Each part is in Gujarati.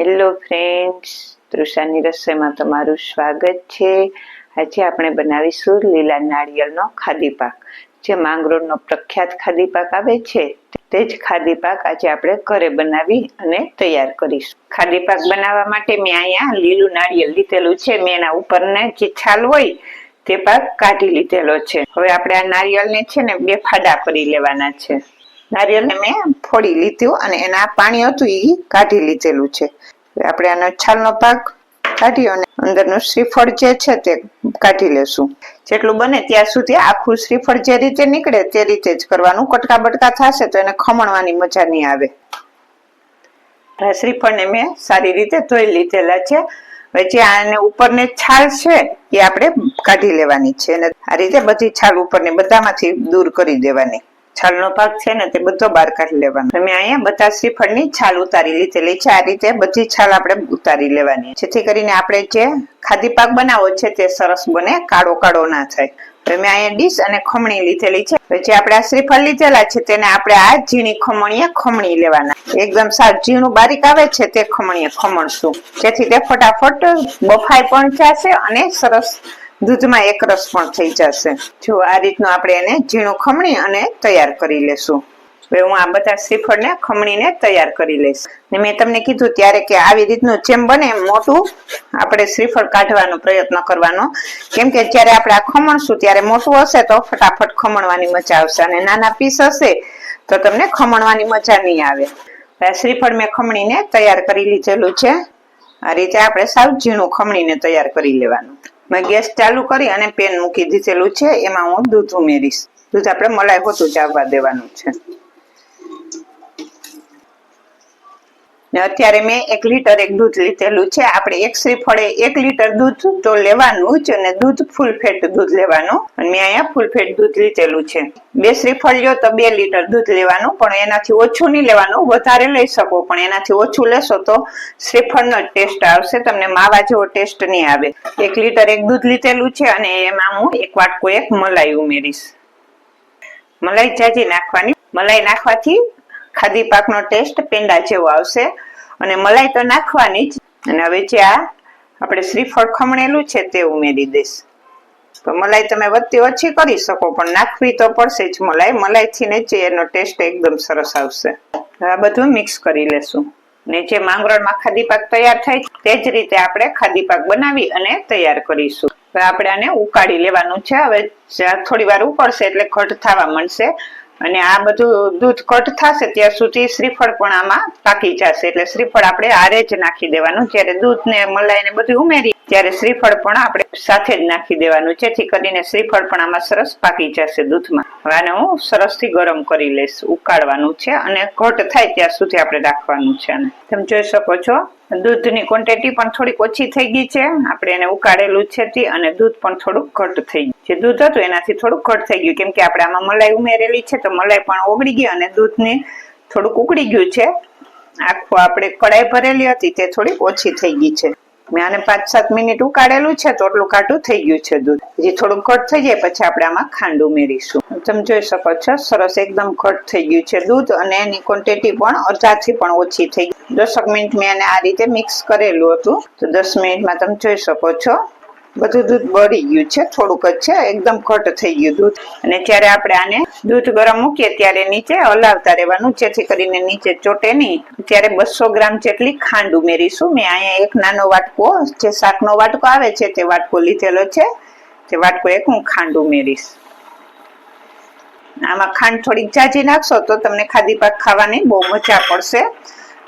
હેલો ફ્રેન્ડ્સ, તૃષાની રસોઈમાં તમારું સ્વાગત છે. આજે આપણે બનાવીશું લીલા નાળિયેરનો ખાદી પાક. જે માંગરોળનો પ્રખ્યાત ખાદી પાક આવે છે, તે જ ખાદી પાક આજે આપણે ઘરે બનાવી અને તૈયાર કરીશું. ખાદી પાક બનાવવા માટે મેં અહીંયા લીલું નાળિયેર લીધેલું છે. મેં એના ઉપરને જે છાલ હોય, તે પાક કાઢી લીધેલો છે. હવે આપણે આ નાળિયેરને છે ને બે ફાડા કરી લેવાના છે. નારિયેળને મેં ફોડી લીધું અને એના પાણી હતું એ કાઢી લીધેલું છે. આપણે આનો છાલનો ભાગ કાઢી અને અંદરનું શ્રીફળ જે છે તે કાઢી લેશું. જેટલું બને ત્યાં સુધી આખું શ્રીફળ જે રીતે નીકળે તે રીતે જ કરવાનું. કટકા બટકા થશે તો એને ખમણવાની મજા નહીં આવે. શ્રીફળને મેં સારી રીતે ધોઈ લીધેલા છે. હવે જે આને ઉપરને છાલ છે એ આપણે કાઢી લેવાની છે. અને આ રીતે બધી છાલ ઉપરને બધામાંથી દૂર કરી દેવાની. છાલનો ભાગ છે ને તે બધો બહાર કાઢી લેવાનો. તમે અહીંયા બધા શ્રીફળની છાલ ઉતારી લીધેલી છે. આ રીતે બધી છાલ આપણે ઉતારી લેવાની. જેથી કરીને આપણે જે ખાદી પાક બનાવો છે તે સરસ બને, કાળો કાળો ના થાય. હવે અહીંયા ડીશ અને ખમણી લીધેલી છે. જે આપણે આ શ્રીફળ લીધેલા છે તેને આપણે આ ઝીણી ખમણીએ ખમણી લેવાના. એકદમ સાફ ઝીણું બારીક આવે છે તે ખમણીએ ખમણશું. જેથી તે ફટાફટ બફાઈ પણ જશે અને સરસ દૂધમાં એક રસ પણ થઈ જશે. જો આ રીતનું આપણે એને ઝીણું ખમણી અને તૈયાર કરી લેશું. હવે હું આ બધા શ્રીફળને ખમણીને તૈયાર કરી લઈશ. ને મેં તમને કીધું ત્યારે કે આવી રીતનું જેમ બને મોટું આપણે શ્રીફળ કાઢવાનો પ્રયત્ન કરવાનો. કેમ કે જ્યારે આપણે આ ખમણશું, ત્યારે મોટું હશે તો ફટાફટ ખમણવાની મજા આવશે અને નાના પીસ હશે તો તમને ખમણવાની મજા નહીં આવે. શ્રીફળ મેં ખમણીને તૈયાર કરી લીધેલું છે. આ રીતે આપણે સાવ ઝીણું ખમણીને તૈયાર કરી લેવાનું. મેં ગેસ ચાલુ કરી અને પેન મૂકી દીધેલું છે. એમાં હું દૂધ ઉમેરીશ. દૂધ આપણે મલાઈ હોતું ચાવવા દેવાનું છે. ને અત્યારે મેં એક લીટર એક દૂધ લીધેલું છે. આપણે એક શ્રીફળે એક લીટર દૂધ તો લેવાનું જ અને દૂધ ફૂલ ફેટ દૂધ લેવાનું. મેં અહીંયા ફૂલ ફેટ દૂધ લીધેલું છે. બે શ્રીફળ લ્યો તો બે લીટર દૂધ લેવાનું, પણ એનાથી ઓછું નહીં લેવાનું. વધારે લઈ શકો, પણ એનાથી ઓછું લેશો તો શ્રીફળનો ટેસ્ટ આવશે. તમને માવા જેવો ટેસ્ટ નહીં આવે. એક લીટર એક દૂધ લીધેલું છે અને એમાં હું એક વાટકો એક મલાઈ ઉમેરીશ. મલાઈ જાજી નાખવાની. મલાઈ નાખવાથી ખાદી પાકનો ટેસ્ટ પેંડા જેવો આવશે અને મલાઈ તો નાખવાની જ. અને હવે જે આ આપણે શ્રીફળ ખમણેલું છે તે ઉમેરી દઈશ. તો મલાઈ તમે વધતી ઓછી કરી શકો, પણ નાખવી તો પડશે જ મલાઈ. મલાઈથી ને જે એનો ટેસ્ટ એકદમ સરસ આવશે. આ બધું મિક્સ કરી લેશું. ને જે માંગરોળમાં ખાદી પાક તૈયાર થાય તે જ રીતે આપણે ખાદી પાક બનાવી અને તૈયાર કરીશું. આપણે આને ઉકાળી લેવાનું છે. હવે થોડી વાર ઉકળશે એટલે ઘટ થવા મળશે અને આ બધું દૂધ કટ થશે ત્યાં સુધી શ્રીફળ પણ આમાં પાકી જશે. એટલે શ્રીફળ આપણે આરે જ નાખી દેવાનું. જ્યારે દૂધ ને મલાઈ ને બધું ઉમેરી, ત્યારે શ્રીફળ પણ આપણે સાથે જ નાખી દેવાનું. જેથી કરીને શ્રીફળ પણ આમાં સરસ પાકી જશે દૂધમાં. હવે આને હું સરસથી ગરમ કરી લઈશ. ઉકાળવાનું છે અને ઘટ થાય ત્યાં સુધી આપણે રાખવાનું છે અને તમે જોઈ શકો છો, દૂધની ક્વોન્ટિટી પણ થોડીક ઓછી થઈ ગઈ છે. આપણે એને ઉકાળેલું છે અને દૂધ પણ થોડુંક ઘટ થઈ ગયું. જે દૂધ હતું એનાથી થોડુંક ઘટ થઈ ગયું. કેમ કે આપણે આમાં મલાઈ ઉમેરેલી છે, તો મલાઈ પણ ઓગળી ગઈ અને દૂધને થોડુંક ઉકળી ગયું છે. આખું આપણે કડાઈ ભરેલી હતી, તે થોડીક ઓછી થઈ ગઈ છે. મેં આને પાંચ સાત મિનિટ ઉકાળેલું છે, તો એટલું કાટું થઈ ગયું છે દૂધ. હજી થોડું ઘટ થઈ જાય, પછી આપણે આમાં ખાંડ ઉમેરીશું. તમે જોઈ શકો છો, સરસ એકદમ ઘટ થઈ ગયું છે દૂધ અને એની ક્વોન્ટિટી પણ અડધાથી પણ ઓછી થઈ ગઈ. દસક મિનિટ મેં આને આ રીતે મિક્સ કરેલું હતું. તો દસ મિનિટમાં તમે જોઈ શકો છો બધું દૂધ બળી ગયું છે, થોડુંક જ છે, એકદમ ઘટ થઈ ગયું દૂધ. અને જ્યારે આપણે આને દૂધ ગરમ મૂકીએ ત્યારે નીચે હલાવતા રહેવાનું, જેથી કરીને નીચે ચોટે નહીં. ત્યારે બસો ગ્રામ જેટલી ખાંડ ઉમેરીશું, મેં અહીંયા એક નાનો વાટકો, જે શાકનો વાટકો આવે છે, તે વાટકો લીધેલો છે, તે વાટકો એક હું ખાંડ ઉમેરીશ. આમાં ખાંડ થોડીક જાજી નાખશો, તો તમને ખાદી પાક ખાવાની બહુ મજા પડશે.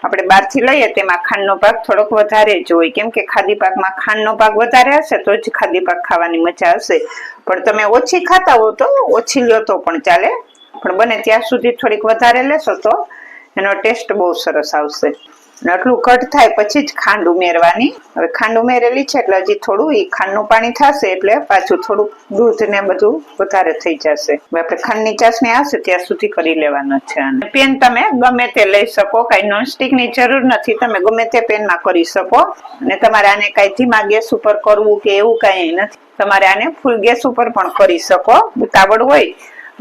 આપણે બહારથી લઈએ તેમાં ખાંડનો ભાગ થોડોક વધારે જ હોય. કેમ કે ખાદી પાકમાં ખાંડનો ભાગ વધારે હશે તો જ ખાદી પાક ખાવાની મજા આવશે. પણ તમે ઓછી ખાતા હો તો ઓછી લો તો પણ ચાલે. પણ બને ત્યાં સુધી થોડીક વધારે લેશો તો એનો ટેસ્ટ બહુ સરસ આવશે. આટલું કટ થાય પછી જ ખાંડ ઉમેરવાની. હવે ખાંડ ઉમેરેલી છે એટલે હજી થોડું એ ખાંડનું પાણી થશે એટલે પાછું થોડું દૂધ ને બધું વધારે થઈ જશે. આપણે ખાંડની ચાસણી આવશે ત્યાં સુધી કરી લેવાનો છે અને પેન તમે ગમે તે લઈ શકો, કઈ નોનસ્ટિકની જરૂર નથી, તમે ગમે તે પેનમાં કરી શકો. અને તમારે આને કઈ ધીમા ગેસ ઉપર કરવું કે એવું કઈ નથી. તમારે આને ફૂલ ગેસ ઉપર પણ કરી શકો. ઉતાવળ હોય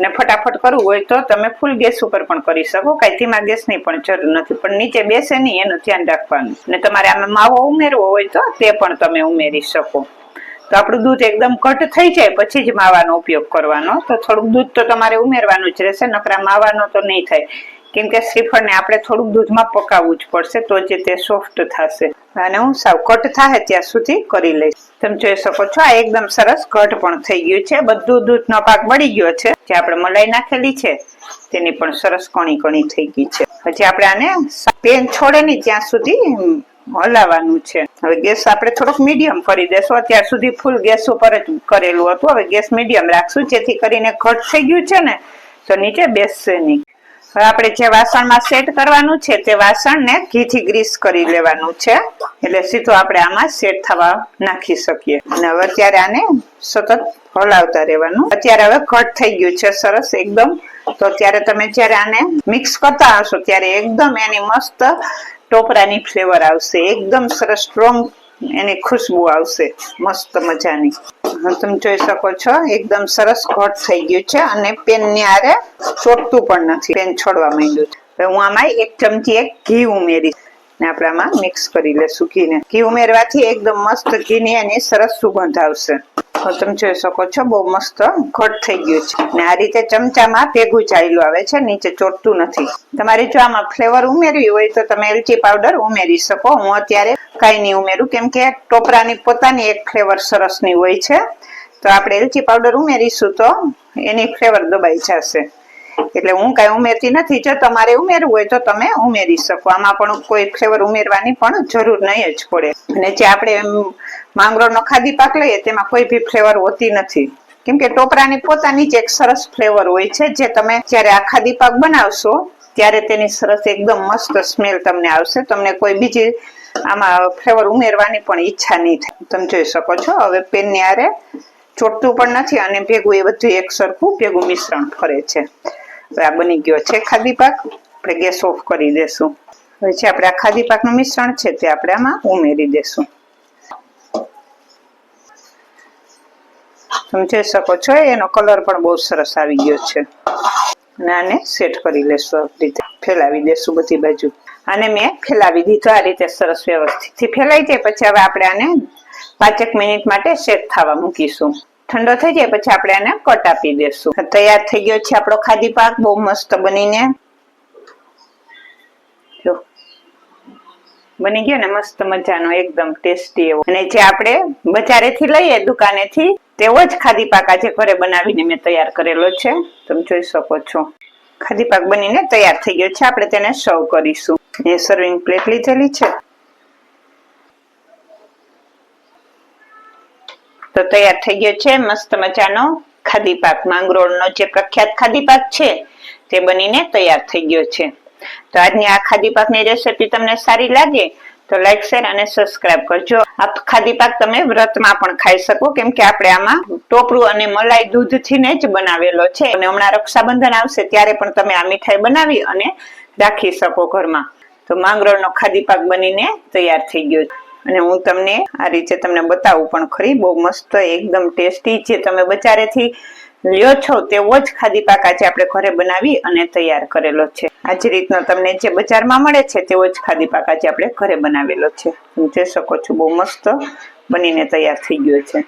અને ફટાફટ કરવું હોય તો તમે ફૂલ ગેસ ઉપર પણ કરી શકો. કાંઈ ધીમા ગેસની પણ જરૂર નથી, પણ નીચે બેસે નહીં, એનું ધ્યાન રાખવાનું. ને તમારે આમાં માવો ઉમેરવો હોય તો તે પણ તમે ઉમેરી શકો. તો આપણું દૂધ એકદમ ઘટ થઈ જાય, પછી જ માવાનો ઉપયોગ કરવાનો. તો થોડુંક દૂધ તો તમારે ઉમેરવાનું જ રહેશે, નકરા માવાનો તો નહીં થાય. કેમ કે શ્રીફળને આપણે થોડુંક દૂધમાં પકાવવું જ પડશે, તો જે તે સોફ્ટ થશે. અને હું સાવ કટ થાય ત્યાં સુધી કરી લઈશ. તમે જોઈ શકો છો, આ એકદમ સરસ કટ પણ થઈ ગયું છે. બધું દૂધનો પાક બળી ગયો છે. જે આપણે મલાઈ નાખેલી છે, તેની પણ સરસ કણી કણી થઈ ગઈ છે. હજી આપણે આને પેન છોડે નહીં ત્યાં સુધી હલાવવાનું છે. હવે ગેસ આપણે થોડોક મીડિયમ કરી દેશું. અત્યાર સુધી ફૂલ ગેસ ઉપર જ કરેલું હતું. હવે ગેસ મીડિયમ રાખશું, જેથી કરીને ઘટ થઈ ગયું છે ને, તો નીચે બેસશે નહીં. હવે આપણે જે વાસણમાં સેટ કરવાનું છે તે વાસણને ઘીથી ગ્રીસ કરી લેવાનું છે. એટલે સીધું આપણે આમાં સેટ થવા નાખી શકીએ. અને હવે અત્યારે આને સતત હલાવતા રહેવાનું. અત્યારે હવે ઘટ થઈ ગયું છે, સરસ એકદમ. તો ત્યારે તમે જ્યારે આને મિક્સ કરતા હશો ત્યારે એકદમ એની મસ્ત ટોપરાની ફ્લેવર આવશે. એકદમ સરસ સ્ટ્રોંગ એની ખુશ્બુ આવશે, મસ્ત મજાની. તમે જોઈ શકો છો, એકદમ સરસ ઘટ થઈ ગયું છે અને પેનની આરે ચોટતું પણ નથી, પેન છોડવા માંડ્યું છે. હું આમાં એક ચમચી એક ઘી ઉમેરીશ. ને આપણે આમાં મિક્સ કરી લેશું ઘીને ઘી ઉમેરવાથી એકદમ મસ્ત ઘીની એની સરસ સુગંધ આવશે. તમે જોઈ શકો છો, બહુ મસ્ત ઘટ થઈ ગયું છે. ને આ રીતે ચમચામાં ભેગું ચાલ્યું આવે છે, નીચે ચોટતું નથી. તમારે જો આમાં ફ્લેવર ઉમેરવી હોય તો તમે એલચી પાવડર ઉમેરી શકો. હું અત્યારે કઈ નહીં ઉમેરું, કેમ કે ટોપરાની પોતાની એક ફ્લેવર સરસની હોય છે. તો આપણે એલચી પાવડર ઉમેરીશું તો એની ફ્લેવર દબાઈ જશે. એટલે હું કઈ ઉમેરતી નથી. જો તમારે ઉમેરવું હોય તો તમે ઉમેરી શકો. આમાં પણ કોઈ ફ્લેવર ઉમેરવાની પણ જરૂર નહીં જ પડે. અને જે આપણે માંગરોળનો ખાદી પાક લઈએ તેમાં કોઈ બી ફ્લેવર હોતી નથી. કેમ કે ટોપરાની પોતાની જ એક સરસ ફ્લેવર હોય છે. જે તમે જ્યારે આ ખાદી પાક બનાવશો, ત્યારે તેની સરસ એકદમ મસ્ત સ્મેલ તમને આવશે. તમને કોઈ બીજી આમાં ફ્લેવર ઉમેરવાની પણ ઈચ્છા નહીં થાય. તમે જોઈ શકો છો, હવે પેનની આરે ચોટતું પણ નથી અને ભેગું એ બધું એક સરખું ભેગું મિશ્રણ ફરે છે. આ બની ગયો છે ખાદી પાક. આપણે ગેસ ઓફ કરી દેશું. હવે આપણે આ ખાદી પાકનું મિશ્રણ છે તે આપણે આમાં ઉમેરી દેશું. તમે જોઈ શકો છો, એનો કલર પણ બહુ સરસ આવી ગયો છે. અને આને સેટ કરી લેશું આ રીતે. ફેલાવી દેશું બધી બાજુ. આને મેં ફેલાવી દીધું, આ રીતે સરસ વ્યવસ્થિતથી ફેલાઈ જાય. પછી હવે આપણે આને પાંચેક મિનિટ માટે સેટ થવા મૂકીશું. ઠંડો થઈ જાય પછી આપણે આને કટ આપી દેશું. તૈયાર થઈ ગયો છે આપણો ખાદી પાક, બહુ મસ્ત બનીને. બની ગયો ને મસ્ત મજાનો, એકદમ ટેસ્ટી એવો. અને જે આપણે બજારેથી લઈએ, દુકાનેથી, તેવો જ ખાદી પાક આજે ઘરે બનાવીને મેં તૈયાર કરેલો છે. તમે જોઈ શકો છો. ખાદી પાક બનીને તૈયાર થઈ ગયો છે. આપણે તેને સર્વ કરીશું. એ સર્વિંગ પ્લેટ લીધેલી છે. તો તૈયાર થઈ ગયો છે. મસ્ત મજાનો ખાદી પાક. માંગરોળનો જે પ્રખ્યાત ખાદી પાક છે, તે બનીને તૈયાર થઈ ગયો છે. તો આજની આ ખાદી પાકની રેસીપી તમને સારી લાગે, તો લાઈક શેર અને સબસ્ક્રાઇબ કરજો. આ ખાદી પાક તમે વ્રતમાં પણ ખાઈ શકો, કેમ કે આપણે આમાં ટોપરું અને મલાઈ દૂધથી ને જ બનાવેલો છે. અને હમણાં રક્ષાબંધન આવશે, ત્યારે પણ તમે આ મીઠાઈ બનાવી અને રાખી શકો ઘરમાં. તો માંગરોળનો ખાદી પાક બનીને તૈયાર થઈ ગયો છે. અને હું તમને આ રીતે તમને બતાવું પણ ખરી, બહુ મસ્ત, એકદમ ટેસ્ટી જે તમે બજારેથી લ્યો છો તેવો જ ખાદી પાક આજે આપણે ઘરે બનાવી અને તૈયાર કરેલો છે. આ જ રીતનો તમને જે બજારમાં મળે છે તેવો જ ખાદી પાક આજે આપણે ઘરે બનાવેલો છે. તમે જોઈ શકો છો બહુ મસ્ત બનીને તૈયાર થઈ ગયો છે.